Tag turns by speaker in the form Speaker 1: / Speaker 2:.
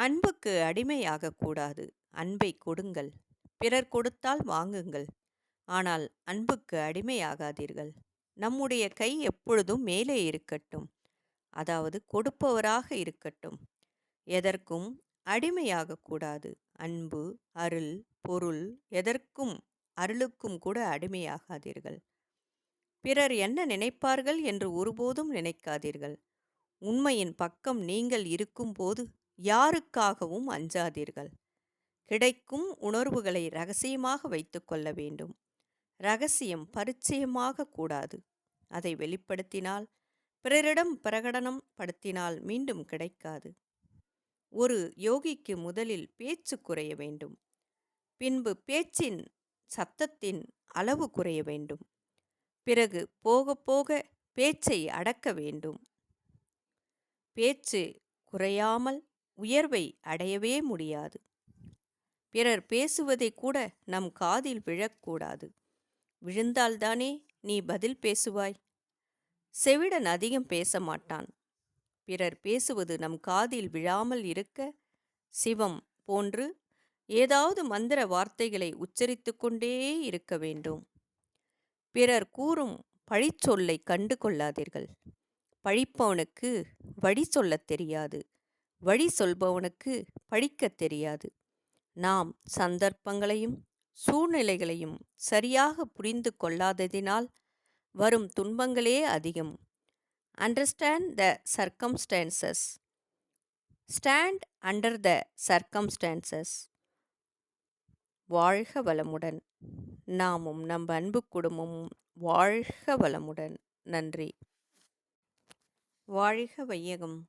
Speaker 1: அன்புக்கு அடிமையாகக்கூடாது அன்பை கொடுங்கள். பிறர் கொடுத்தால் வாங்குங்கள். ஆனால் அன்புக்கு அடிமையாகாதீர்கள். நம்முடைய கை எப்பொழுதும் மேலே இருக்கட்டும். அதாவது கொடுப்பவராக இருக்கட்டும். எதற்கும் அடிமையாகக்கூடாது அன்பு அருள் பொருள் எதற்கும் அருளுக்கும் கூட அடிமையாகாதீர்கள். பிறர் என்ன நினைப்பார்கள் என்று ஒருபோதும் நினைக்காதீர்கள். உண்மையின் பக்கம் நீங்கள் இருக்கும்போது யாருக்காகவும் அஞ்சாதீர்கள். கிடைக்கும் உணர்வுகளை ரகசியமாக வைத்துக்கொள்ள வேண்டும். ரகசியம் பரிச்சயமாக கூடாது. அதை வெளிப்படுத்தினால் பிறரிடம் பிரகடனம் படுத்தினால் மீண்டும் கிடைக்காது. ஒரு யோகிக்கு முதலில் பேச்சு குறைய வேண்டும். பின்பு பேச்சின் சத்தத்தின் அளவு குறைய வேண்டும். பிறகு போக போக பேச்சை அடக்க வேண்டும். பேச்சு குறையாமல் உயர்வை அடையவே முடியாது. பிறர் பேசுவதை கூட நம் காதில் விழக்கூடாது. விழுந்தால்தானே நீ பதில் பேசுவாய்? செவிடன் அதிகம் பேச மாட்டான் பிறர் பேசுவது நம் காதில் விழாமல் இருக்க சிவம் போன்று ஏதாவது மந்திர வார்த்தைகளை உச்சரித்து கொண்டே இருக்க வேண்டும். பிறர் கூறும் பழிச்சொல்லை கண்டு கொள்ளாதீர்கள் பழிப்பவனுக்கு வழி சொல்லத் தெரியாது. வழி சொல்பவனுக்கு படிக்கத் தெரியாது. நாம் சந்தர்ப்பங்களையும் சூழ்நிலைகளையும் சரியாக புரிந்து கொள்ளாததினால் வரும் துன்பங்களே அதிகம். Understand the circumstances stand under the circumstances வாழ்க வளமுடன். நாமும் நம் அன்பு குடும்பமும் வாழ்க வளமுடன். நன்றி. வாழ்க வையகம்.